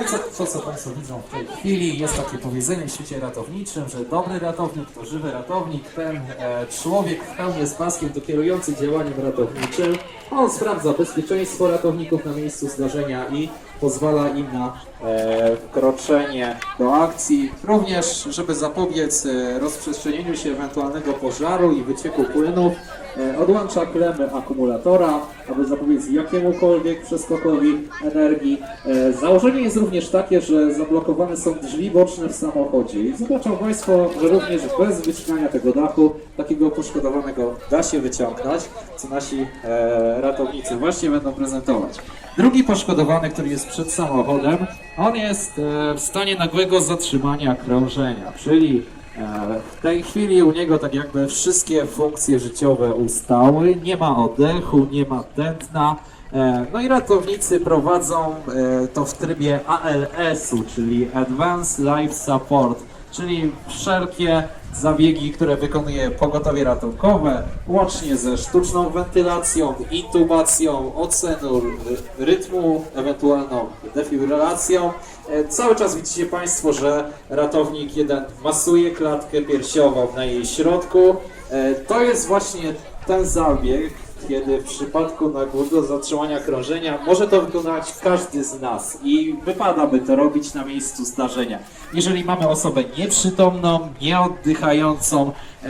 I co, to, co Państwo widzą w tej chwili, jest takie powiedzenie w świecie ratowniczym, że dobry ratownik to żywy ratownik, ten e, człowiek w hełmie z paskiem to kierujący działaniem ratowniczym. On sprawdza bezpieczeństwo ratowników na miejscu zdarzenia i pozwala im na e, wkroczenie do akcji. Również, żeby zapobiec e, rozprzestrzenieniu się ewentualnego pożaru i wycieku płynów, odłącza klemy akumulatora, aby zapobiec jakiemukolwiek przeskokowi energii. E, Założenie jest również takie, że zablokowane są drzwi boczne w samochodzie i zobaczą Państwo, że również bez wycinania tego dachu takiego poszkodowanego da się wyciągnąć, co nasi e, ratownicy właśnie będą prezentować. Drugi poszkodowany, który jest przed samochodem, on jest e, w stanie nagłego zatrzymania krążenia, czyli e, w tej chwili u niego tak jakby wszystkie funkcje życiowe ustały, nie ma oddechu, nie ma tętna. E, No i ratownicy prowadzą e, to w trybie ALS-u, czyli Advanced Life Support, czyli wszelkie zabiegi, które wykonuje pogotowie ratunkowe, łącznie ze sztuczną wentylacją, intubacją, oceną ry- rytmu, ewentualną defibrylacją. E, Cały czas widzicie Państwo, że ratownik jeden masuje klatkę piersiową na jej środku. E, To jest właśnie ten zabieg, kiedy w przypadku nagłego zatrzymania krążenia może to wykonać każdy z nas i wypada by to robić na miejscu zdarzenia. Jeżeli mamy osobę nieprzytomną, nieoddychającą, e,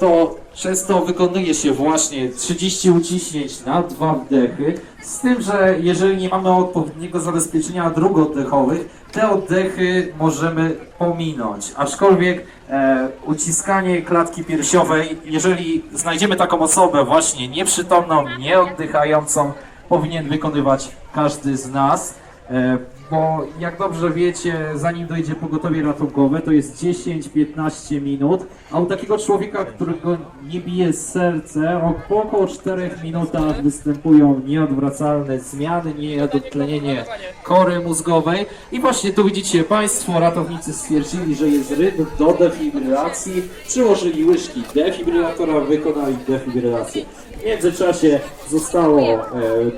to często wykonuje się właśnie 30 uciśnięć na dwa wdechy, z tym, że jeżeli nie mamy odpowiedniego zabezpieczenia dróg oddechowych, te oddechy możemy pominąć. Aczkolwiek e, uciskanie klatki piersiowej, jeżeli znajdziemy taką osobę właśnie nieprzytomną, nieoddychającą, powinien wykonywać każdy z nas. E, bo jak dobrze wiecie, zanim dojdzie pogotowie ratunkowe, to jest 10-15 minut, a u takiego człowieka, którego nie bije serce, po około 4 minutach występują nieodwracalne zmiany, niedotlenienie kory mózgowej. I właśnie tu widzicie Państwo, ratownicy stwierdzili, że jest rytm do defibrylacji, przyłożyli łyżki defibrylatora, wykonali defibrylację. W międzyczasie zostało e,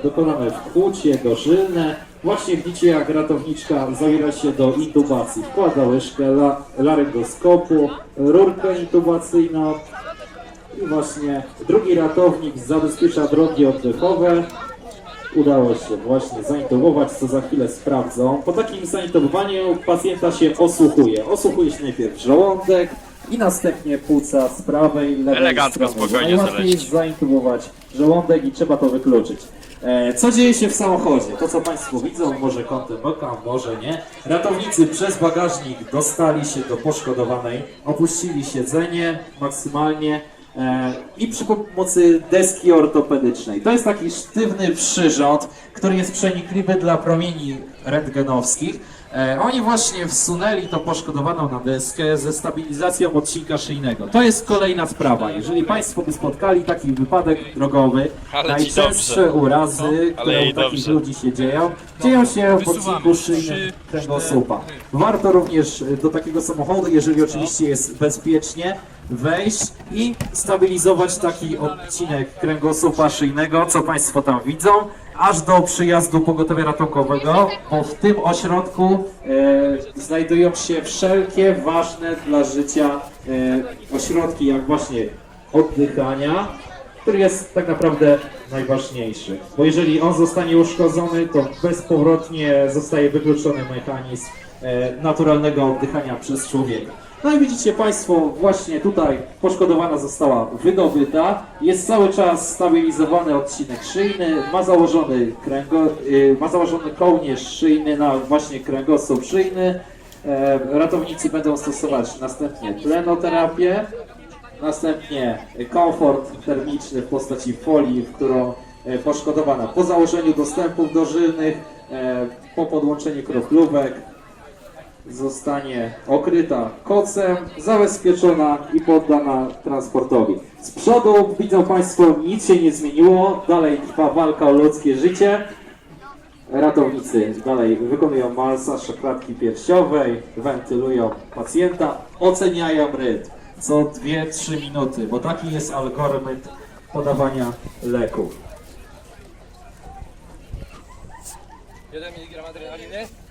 dokonane wkłucie dożylne. Właśnie widzicie jak ratowniczka zabiera się do intubacji. Wkłada łyżkę la, laryngoskopu, rurkę intubacyjną i właśnie drugi ratownik zabezpiecza drogi oddechowe. Udało się właśnie zaintubować, co za chwilę sprawdzą. Po takim zaintubowaniu pacjenta się osłuchuje. Osłuchuje się najpierw żołądek i następnie płuca z prawej, lewej Elegancko, strony. spokojnie Najłatwiej jest zaintubować żołądek i trzeba to wykluczyć. E, Co dzieje się w samochodzie? To co Państwo widzą, może kątem oka, może nie. Ratownicy przez bagażnik dostali się do poszkodowanej, opuścili siedzenie maksymalnie e, i przy pomocy deski ortopedycznej. To jest taki sztywny przyrząd, który jest przenikliwy dla promieni rentgenowskich. E, Oni właśnie wsunęli to poszkodowaną na deskę ze stabilizacją odcinka szyjnego. To jest kolejna sprawa. Jeżeli Państwo by spotkali taki wypadek drogowy, Ale ci najczęstsze dobrze. urazy, Ale które jej u takich dobrze. ludzi się dzieją, dzieją się w odcinku szyjnym kręgosłupa. Warto również e, do takiego samochodu, jeżeli oczywiście jest bezpiecznie, wejść i stabilizować taki odcinek kręgosłupa szyjnego, co Państwo tam widzą, aż do przyjazdu pogotowia ratunkowego, bo w tym ośrodku e, znajdują się wszelkie ważne dla życia e, ośrodki, jak właśnie oddychania, który jest tak naprawdę najważniejszy. Bo jeżeli on zostanie uszkodzony, to bezpowrotnie zostaje wykluczony mechanizm e, naturalnego oddychania przez człowieka. No i widzicie Państwo, właśnie tutaj poszkodowana została wydobyta. Jest cały czas stabilizowany odcinek szyjny, ma założony, kręgo, y, ma założony kołnierz szyjny na właśnie kręgosłup szyjny. E, ratownicy będą stosować następnie tlenoterapię, Następnie komfort termiczny w postaci folii, w którą e, poszkodowana po założeniu dostępów dożylnych, e, po podłączeniu kroplówek zostanie okryta kocem, zabezpieczona i poddana transportowi. Z przodu widzą Państwo, nic się nie zmieniło, dalej trwa walka o ludzkie życie. Ratownicy dalej wykonują masaż klatki piersiowej, wentylują pacjenta, oceniają rytm co 2-3 minuty, bo taki jest algorytm podawania leków. 1 mg adrenaliny.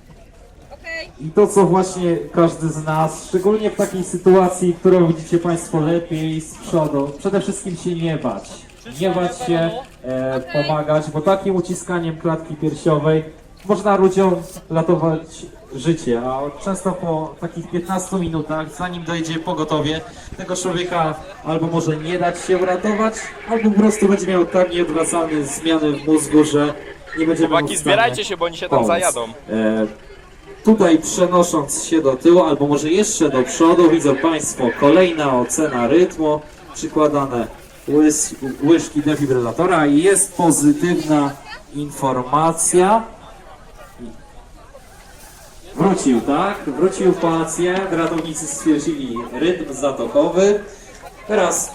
I to, co właśnie każdy z nas, szczególnie w takiej sytuacji, którą widzicie Państwo lepiej z przodu, przede wszystkim się nie bać. Nie bać się e, pomagać, bo takim uciskaniem klatki piersiowej można ludziom ratować życie, a często po takich 15 minutach, zanim dojdzie pogotowie, tego człowieka albo może nie dać się uratować, albo po prostu będzie miał tak nieodwracalne zmiany w mózgu, że nie będzie Chłopaki, zbierajcie się, bo oni się tam pomóc. zajadą. E, tutaj przenosząc się do tyłu, albo może jeszcze do przodu, widzą Państwo kolejna ocena rytmu, przykładane łys, łyżki defibrylatora i jest pozytywna informacja. Wrócił, tak? Wrócił pacjent, ratownicy stwierdzili rytm zatokowy. Teraz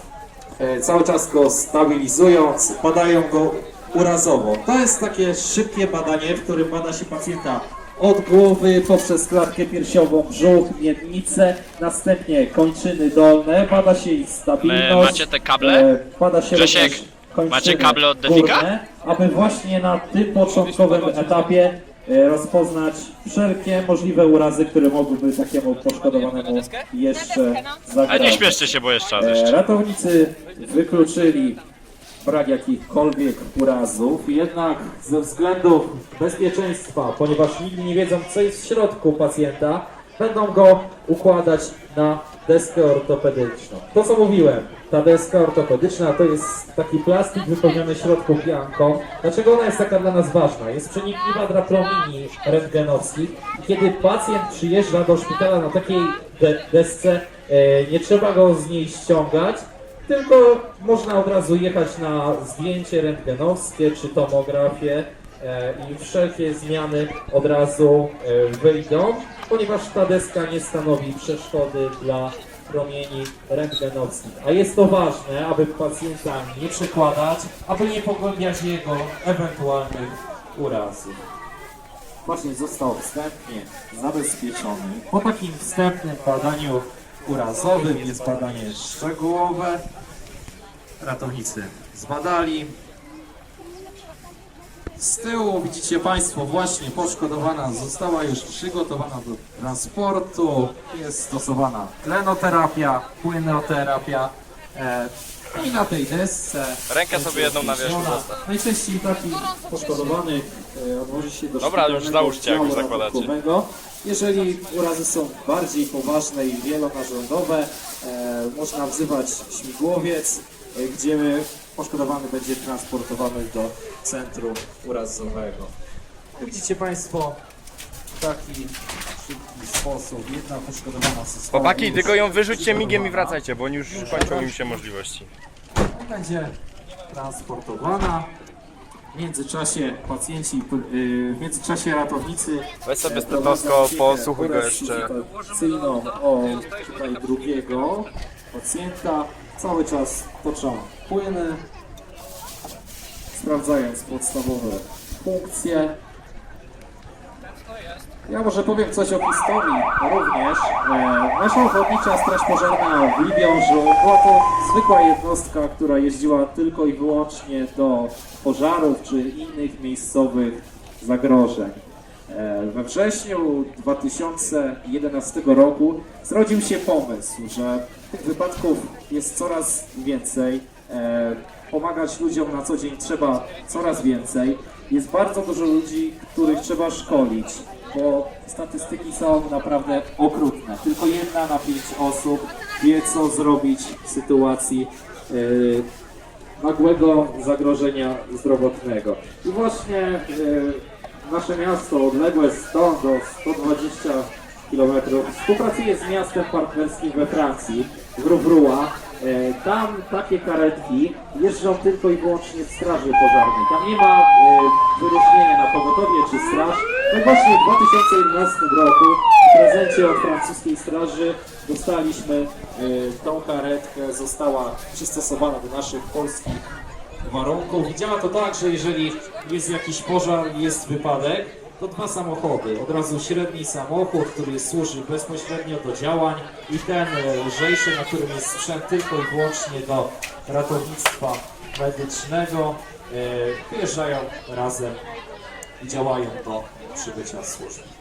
e, cały czas go stabilizując, badają go urazowo. To jest takie szybkie badanie, w którym bada się pacjenta od głowy poprzez klatkę piersiową, brzuch, miednicę, następnie kończyny dolne, bada się ich stabilność. E, macie te kable? e, Bada się Grzesiek, macie kable od Defika? górne, aby właśnie na tym początkowym etapie e, rozpoznać wszelkie możliwe urazy, które mogłyby takiemu poszkodowanemu jeszcze A zagrażać. nie śpieszcie się, bo jeszcze raz E, jeszcze. Ratownicy wykluczyli brak jakichkolwiek urazów, jednak ze względów bezpieczeństwa, ponieważ nigdy nie wiedzą, co jest w środku pacjenta, będą go układać na deskę ortopedyczną. To co mówiłem, ta deska ortopedyczna to jest taki plastik wypełniony w środku pianką. Dlaczego ona jest taka dla nas ważna? Jest przenikliwa dla promieni rentgenowskich kiedy pacjent przyjeżdża do szpitala na takiej de desce, e, nie trzeba go z niej ściągać, tylko można od razu jechać na zdjęcie rentgenowskie czy tomografię e, i wszelkie zmiany od razu e, wyjdą, ponieważ ta deska nie stanowi przeszkody dla promieni rentgenowskich. A jest to ważne, aby pacjenta nie przekładać, aby nie pogłębiać jego ewentualnych urazów. Pacjent został wstępnie zabezpieczony. Po takim wstępnym badaniu urazowym jest badanie szczegółowe. Ratownicy zbadali. Z tyłu widzicie Państwo właśnie poszkodowana została już przygotowana do transportu. Jest stosowana tlenoterapia, płynoterapia. E, I na tej desce Rękę sobie jedną na wierzchu Ona zostaw. Najczęściej taki poszkodowany e, odwozi się do Dobra, już załóżcie, jak już zakładacie. Jeżeli urazy są bardziej poważne i wielonarządowe, e, można wzywać śmigłowiec, e, gdzie poszkodowany będzie transportowany do centrum urazowego. Widzicie Państwo, w taki szybki sposób jedna poszkodowana została Chłopaki, tylko ją wyrzućcie migiem i wracajcie, bo oni już kończą im się możliwości. będzie transportowana. W międzyczasie pacjenci, y, w międzyczasie ratownicy Weź sobie e, stetoskop, posłuchuj go jeszcze. resuscytacyjną o tutaj drugiego pacjenta. Cały czas toczą płyny, sprawdzając podstawowe funkcje. Ja może powiem coś o historii również. E, nasza ochotnicza straż pożarna w Libiążu była to zwykła jednostka, która jeździła tylko i wyłącznie do pożarów czy innych miejscowych zagrożeń. E, we wrześniu 2011 roku zrodził się pomysł, że tych wypadków jest coraz więcej. E, pomagać ludziom na co dzień trzeba coraz więcej. Jest bardzo dużo ludzi, których trzeba szkolić, bo statystyki są naprawdę okrutne. Tylko jedna na pięć osób wie, co zrobić w sytuacji yy, nagłego zagrożenia zdrowotnego. I właśnie e, nasze miasto odległe stąd do 120 km współpracuje z miastem partnerskim we Francji, w Rouvrua. E, Tam takie karetki jeżdżą tylko i wyłącznie w straży pożarnej. Tam nie ma e, wyróżnienia na pogotowie czy straż. Tak właśnie w 2011 roku w prezencie od francuskiej straży dostaliśmy e, tą karetkę, została przystosowana do naszych polskich warunków. Działa to tak, że jeżeli jest jakiś pożar, jest wypadek, to dwa samochody. Od razu średni samochód, który służy bezpośrednio do działań i ten e, lżejszy, na którym jest sprzęt tylko i wyłącznie do ratownictwa medycznego, e, wyjeżdżają razem i działają do przybycia służb.